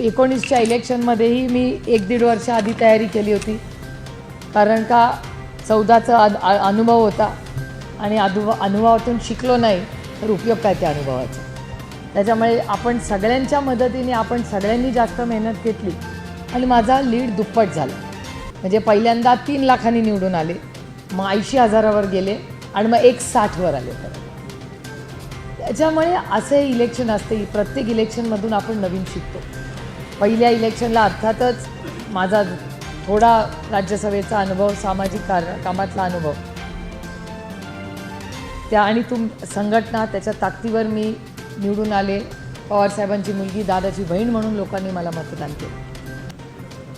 एकोणीसच्या इलेक्शनमध्येही मी एक दीड वर्ष आधी तयारी केली होती. कारण का चौदाचा अनुभव होता आणि अनुभव अनुभवातून शिकलो नाही तर उपयोग काय त्या अनुभवाचा? त्याच्यामुळे आपण सगळ्यांच्या मदतीने आपण सगळ्यांनी जास्त मेहनत घेतली आणि माझा लीड दुप्पट झाला. म्हणजे पहिल्यांदा तीन लाखांनी निवडून आले मग ऐंशी हजारावर गेले आणि मग एक साठवर आले परत. त्याच्यामुळे असे इलेक्शन असते प्रत्येक इलेक्शनमधून आपण नवीन शिकतो. पहिल्या इलेक्शनला अर्थातच माझा थोडा राज्यसभेचा अनुभव सामाजिक कार कामातला अनुभव. त्या आणि तुम संघटना त्याच्या ताकदीवर मी निवडून आले. पवारसाहेबांची मुलगी दादाची बहीण म्हणून लोकांनी मला मतदान केलं.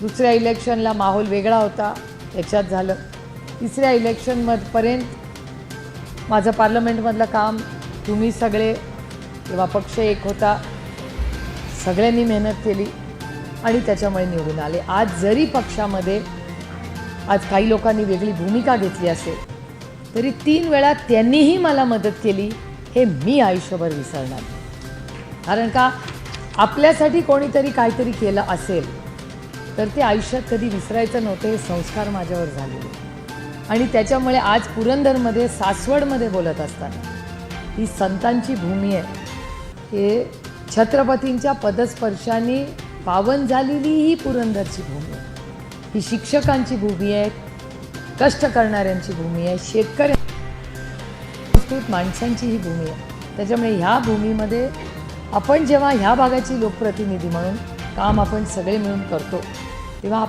दुसऱ्या इलेक्शनला माहोल वेगळा होता याच्यात झालं. तिसऱ्या इलेक्शनमधपर्यंत माझं पार्लमेंटमधलं काम तुम्ही सगळे किंवा पक्ष एक होता सगळ्यांनी मेहनत केली आणि त्याच्यामुळे निवडून आले. आज जरी पक्षामध्ये आज काही लोकांनी वेगळी भूमिका घेतली असेल तरी तीन वेळा त्यांनीही मला मदत केली हे मी आयुष्यभर विसरणार कारण का आपल्यासाठी कोणीतरी काहीतरी केलं असेल तर ते आयुष्यात कधी विसरायचं नव्हतं हे संस्कार माझ्यावर झालेले. आणि त्याच्यामुळे आज पुरंदरमध्ये सासवडमध्ये बोलत असताना ही संतांची भूमी आहे. हे छत्रपतींच्या पदस्पर्शाने पावन झालेली ही पुरंदरची भूमी आहे. ही शिक्षकांची भूमी आहे कष्ट करणाऱ्यांची भूमी आहे शेतकऱ्या संस्कृत माणसांची ही भूमी आहे. त्याच्यामुळे ह्या भूमीमध्ये आपण जेव्हा ह्या भागाची लोकप्रतिनिधी म्हणून काम आपण सगळे मिळून करतो तेव्हा